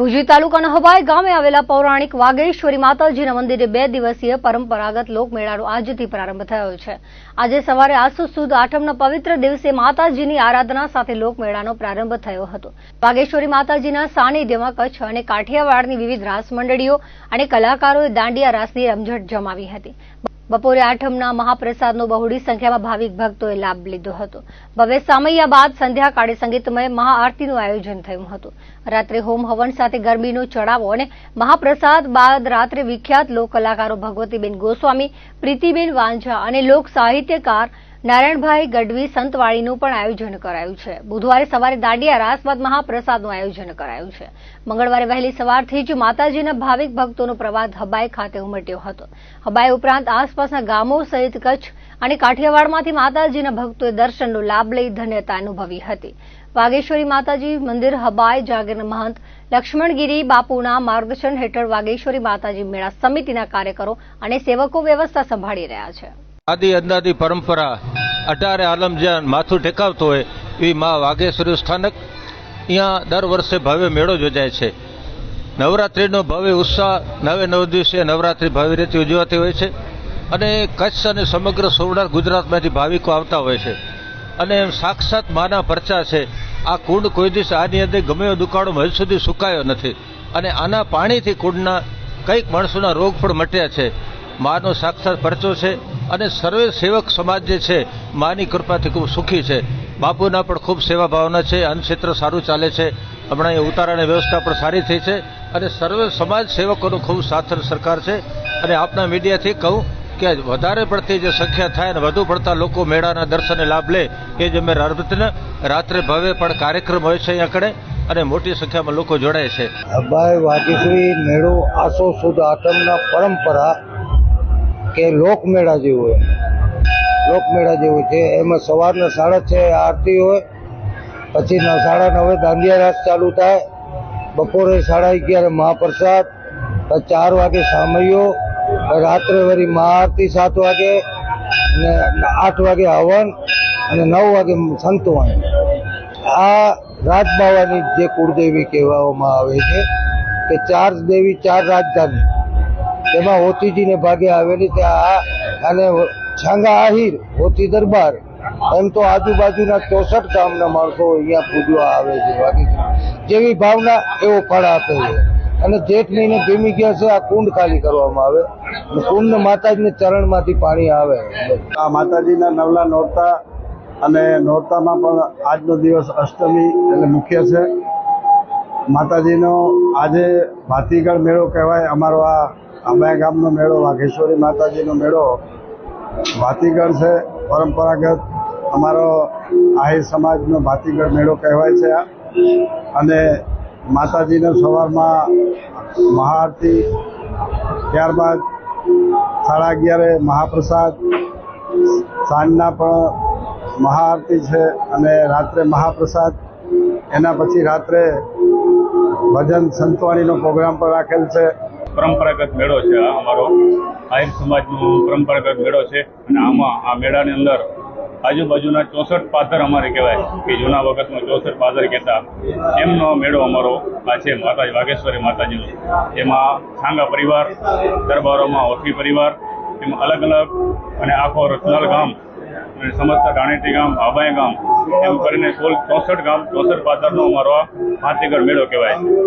ભુજી તાલુકાના હવાઈ ગામે આવેલા પૌરાણિક વાગેશ્વરી માતાજીના મંદિરે બે દિવસીય પરંપરાગત લોકમેળાનો આજથી પ્રારંભ થયો છે. આજે સવારે આસો સુદ આઠમના પવિત્ર દિવસે માતાજીની આરાધના સાથે લોકમેળાનો પ્રારંભ થયો હતો. વાગેશ્વરી માતાજીના સાનિધ્યમાં કચ્છ અને કાઠિયાવાડની વિવિધ રાસ મંડળીઓ અને કલાકારોએ દાંડિયા રાસની રમઝટ જમાવી હતી. બપોરે આઠમના મહાપ્રસાદનો બહોળી સંખ્યામાં ભાવિક ભક્તોએ લાભ લીધો હતો. ભવ્ય સામૈયા બાદ સંધ્યાકાળે સંગીતમય મહાઆરતીનું આયોજન થયું હતું. રાત્રે હોમ હવન સાથે ગરબીનો ચડાવો અને મહાપ્રસાદ બાદ રાત્રે વિખ્યાત લોક કલાકારો ભગવતીબેન ગોસ્વામી, પ્રીતિબેન વાંઝા અને લોક સાહિત્યકાર નારાયણભાઈ ગઢવી સંતવાળીનું પણ આયોજન કરાયું છે. બુધવારે સવારે દાંડિયા રાસ બાદ મહાપ્રસાદનું આયોજન કરાયું છે. મંગળવારે વહેલી સવારથી જ માતાજીના ભાવિક ભક્તોનો પ્રવાદ હબાઈ ખાતે ઉમટ્યો હતો. હબાઈ ઉપરાંત આસપાસના ગામો સહિત કચ્છ અને કાઠિયાવાડમાંથી માતાજીના ભક્તોએ દર્શનનો લાભ લઈ ધન્યતા અનુભવી હતી. વાગેશ્વરી માતાજી મંદિર હબાઈ જાગીરના મહંત લક્ષ્મણગીરી બાપુના માર્ગદર્શન હેઠળ વાગેશ્વરી માતાજી મેળા સમિતિના કાર્યકરો અને સેવકો વ્યવસ્થા સંભાળી રહ્યા છે. આદિ અંદાદી પરંપરા અઢારે આલમ જ્યાં માથું ટેકાવતું હોય, એવી મા વાઘેશ્વરી સ્થાનક અહીંયા દર વર્ષે ભવ્ય મેળો યોજાય છે. નવરાત્રિનો ભવ્ય ઉત્સાહ નવે નવ દિવસે નવરાત્રિ ભવ્ય રીતે ઉજવાતી હોય છે અને કચ્છ અને સમગ્ર સૌરાષ્ટ્ર ગુજરાતમાંથી ભાવિકો આવતા હોય છે. અને સાક્ષાત માના પરચા છે, આ કુંડ કોઈ દિવસ આની અંદર ગમે દુકાળો હજુ સુધી સુકાયો નથી. અને આના પાણીથી કુંડના કંઈક માણસોના રોગ પણ મટ્યા છે. માનો સાક્ષાત પરચો છે અને સર્વે સેવક સમાજ જે છે, માની કૃપાથી ખૂબ સુખી છે. બાપુના પણ ખૂબ સેવા ભાવના છે, અન્ન સારું ચાલે છે. હમણાં એ ઉતારાની વ્યવસ્થા પણ સારી થઈ છે અને સર્વે સમાજ સેવકોનો ખૂબ સાથ સરકાર છે. અને આપના મીડિયાથી કહું કે વધારે પડતી જે સંખ્યા થાય અને વધુ પડતા લોકો મેળાના દર્શને લાભ લે, એ જ અમે રાત્રે રાત્રે ભવ્ય પણ કાર્યક્રમ હોય છે અહીંયા કડે અને મોટી સંખ્યામાં લોકો જોડાય છે. હબાઈ વાગેશ્વરી મેળો આસો સુદ આતમના પરંપરા કે લોકમેળા જેવું હોય. લોકમેળા જેવું છે. એમાં સવારના સાડા છ આરતી હોય. પછી સાડા નવે દાંડિયા રાસ ચાલુ થાય. બપોરે સાડા અગિયારે મહાપ્રસાદ. ચાર વાગે સામૈયો. રાત્રે વળી મહાઆરતી સાત વાગે. ને આઠ વાગે હવન. અને નવ વાગે સંતવાણી આ રાજબાવાની જે કુળદેવી કહેવામાં આવે છે કે ચાર દેવી, ચાર રાજધાની. તેમાં હોતીજીને ભાગે આવેલી ત્યાં અને છાંગા આહિર, ઓતી દરબાર, એમ તો આજુબાજુના ચોસઠ ગામના માણસો અહીંયા પૂજવા આવે છે જેવી ભાવના એવો ફળ આપે છે. અને જેઠ મહિને ભીમી ગયા છે, આ કુંડ ખાલી કરવામાં આવે. કુંડ માતાજીને ચરણમાંથી પાણી આવે. આ માતાજીના નવલા નોરતા અને નોરતામાં પણ આજનો દિવસ અષ્ટમી એટલે મુખ્ય છે. માતાજીનો આજે ભાતીગઢ મેળો કહેવાય, અમારો આ આંબાયા ગામનો મેળો, વાઘેશ્વરી માતાજીનો મેળો, ભાતીગઢ છે, પરંપરાગત અમારો આહિર સમાજનો ભાતીગઢ મેળો કહેવાય છે અને માતાજીને સવારમાં મહાઆરતી, ત્યારબાદ સાડા અગિયારે મહાપ્રસાદ, સાંજના પણ મહાઆરતી છે અને રાત્રે મહાપ્રસાદ. એના પછી રાત્રે ભજન સંતવાણીનો પ્રોગ્રામ પણ રાખેલ છે. પરંપરાગત મેળો છે આ અમારો. આહિર સમાજનો પરંપરાગત મેળો છે. અને આમાં આ મેળાની અંદર આજુબાજુના ચોસઠ પાદર અમારે કહેવાય કે જૂના વખતમાં ચોસઠ પાદર કહેતા. એમનો મેળો અમારો આ છે, માતાજી વાઘેશ્વરી માતાજીનો. એમાં છાંગા પરિવાર, દરબારોમાં ઓઠી પરિવાર, એમાં અલગ અલગ અને આખો રતનાલ ગામ અને સમસ્ત રાણેટી ગામ આબાઈ ગામ, એમ કરીને કુલ ચોસઠ ગામ, ચોસઠ પાદરનો અમારો આ હાથીગઢ મેળો કહેવાય.